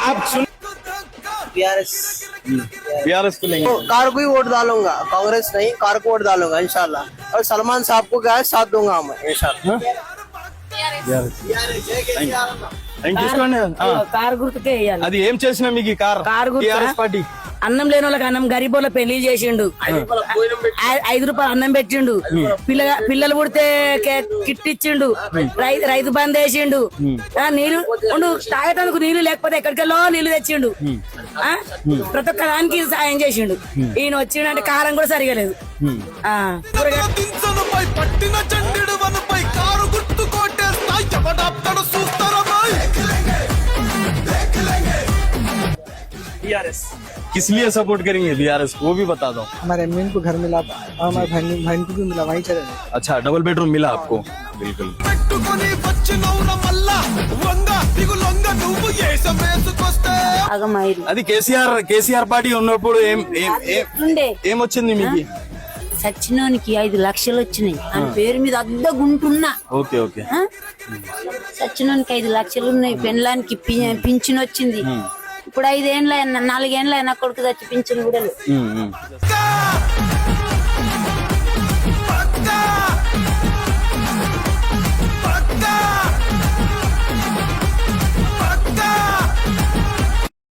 आप सुन BRS BRS को लेंगे कार को ही वोट डालूंगा कांग्रेस नहीं कार को वोट डालूंगा इंशाल्लाह और सलमान साहब को क्या है साथ दूंगा मैं इंशाल्लाह ఇంక తీసుకోండి ఆ. కారు గుర్తుకే వేయాలి అది ఏం చేసినా మీకు ఈ కార్ కారు గుర్తా? TRS party అన్నం లేని వాళ్ళకి అన్నం గరీబోళ్ళ పెళ్ళి చేసిండు. ఐదు రూపాయలు అన్నం పెట్టిండు. పిల్ల పిల్లలు పుడితే కే- కిట్ ఇచ్చిండు. రై- రైతు బంద్ వేసిండు. ఆ, నీళ్ళు ఉండు తాగటానికి నీళ్ళు లేకపోతే ఎక్కడికెళ్ళో నీళ్ళు తెచ్చిండు. ఆ? ప్రతి ఒక్క దానికి సాయం చేసిండు. ఈయన వచ్చిండు అంటే కారం కూడా సరిగా లేదు. కూరగాయ- किस लिए सपोर्ट करेंगे बीआरएस वो भी बता दो हमारे अम्मी को घर मिला और हमारे बहन बहन को भी मिला वहीं चले गए अच्छा डबल बेडरूम मिला आपको बिल्कुल పెట్టుకొని వచ్చినవున మల్లా వంగ దిగు లొంగ నువ్వు ఏసం వేసుకొస్తే ఆగమైరు అది కేసీఆర్ కేసీఆర్ పార్టీ ఉన్నప్పుడు ఏం ఏం ఏం ఉండే ఏమొచ్చింది మీకు సచ్చినోనికి ఐదు లక్షలు వచ్చినాయి ఆయన పేరు మీద అద్దగుంటున్నా ఓకే ఓకే ఆ? సచ్చినోనికి ఐదు లక్షలు ఉన్నాయి పెళ్ళానికి పి- పింఛన్ వచ్చింది ఇప్పుడు ఐదేండ్ల నాలుగేండ్ల అయినా కొడుకు చచ్చి పింఛన్ కూడా లేదు